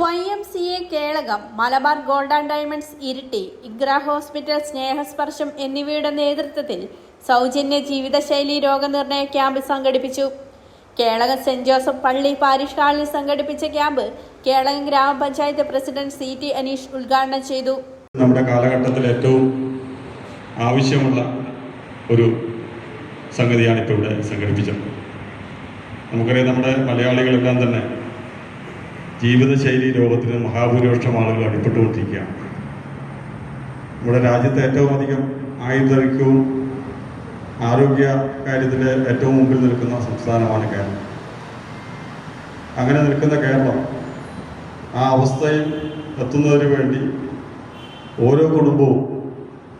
Y M C A Kelakam Malabar Gold and Diamonds Iritty Iqra hospital സ്നേഹസ്പർശം എന്നിവയുടെ നേതൃത്വത്തിൽ സൗജന്യ ജീവിതശൈലി രോഗനിർണയ ക്യാമ്പ് സംഘടിപ്പിച്ചു. കേളകം സെന്റ് ജോസഫ് പള്ളി പാരിഷ് ഹാളിൽ സംഘടിപ്പിച്ച ക്യാമ്പ് കേളകം ഗ്രാമപഞ്ചായത്ത് പ്രസിഡന്റ് സി ടി അനീഷ് ഉദ്ഘാടനം ചെയ്തു. നമ്മുടെ കാലഘട്ടത്തിൽ ഏറ്റവും ആവശ്യമുള്ള ഒരു സംഗതിയാണ് ഇപ്പോൾ ഇവിടെ സംഘടിപ്പിച്ചത്. നമുക്കറിയാം നമ്മുടെ മലയാളികളെല്ലാം തന്നെ ജീവിതശൈലി രോഗത്തിന് മഹാഭൂരിപക്ഷം ആളുകൾ അടിപ്പെട്ടുകൊണ്ടിരിക്കുകയാണ്. നമ്മുടെ രാജ്യത്തെ ഏറ്റവും അധികം ആയുർദൈർഘ്യവും ആരോഗ്യ കാര്യത്തിൽ ഏറ്റവും മുമ്പിൽ നിൽക്കുന്ന സംസ്ഥാനമാണ് കേരളം. അങ്ങനെ നിൽക്കുന്ന കേരളം ആ അവസ്ഥയിൽ എത്തുന്നതിന് വേണ്ടി ഓരോ കുടുംബവും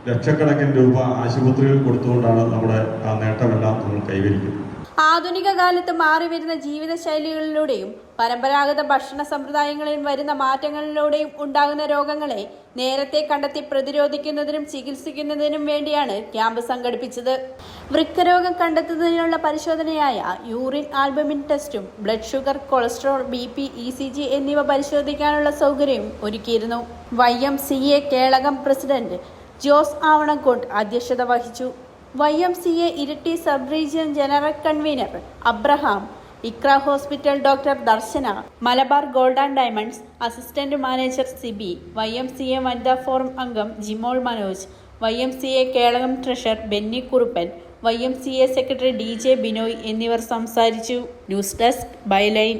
ലക്ഷക്കണക്കിന് രൂപ ആശുപത്രികൾ കൊടുത്തുകൊണ്ടാണ് നമ്മുടെ ആ നേട്ടമെല്ലാം നമ്മൾ കൈവരിക്കുന്നത്. ആധുനിക കാലത്ത് മാറിവരുന്ന ജീവിതശൈലികളിലൂടെയും പരമ്പരാഗത ഭക്ഷണ സമ്പ്രദായങ്ങളിൽ വരുന്ന മാറ്റങ്ങളിലൂടെയും ഉണ്ടാകുന്ന രോഗങ്ങളെ നേരത്തെ കണ്ടെത്തി പ്രതിരോധിക്കുന്നതിനും ചികിത്സിക്കുന്നതിനും വേണ്ടിയാണ് ക്യാമ്പ് സംഘടിപ്പിച്ചത്. വൃക്കരോഗം കണ്ടെത്തുന്നതിനുള്ള പരിശോധനയായ യൂറിൻ ആൽബമിൻ ടെസ്റ്റും blood sugar cholesterol B P E C G എന്നിവ പരിശോധിക്കാനുള്ള സൗകര്യവും ഒരുക്കിയിരുന്നു. Y M C A Kelakam president Jose Avanakkottu അധ്യക്ഷത വഹിച്ചു. Y M C A Iritty sub region general convener Abraham Iqra hospital doctor Darshana Malabar Gold and Diamonds assistant manager Siby Y M C A വനിതാ forum അംഗം Jimol Manoj Y M C A Kelakam treasurer Benny Kuruppan Y M C A secretary D J Binoy എന്നിവർ സംസാരിച്ചു. News desk byline.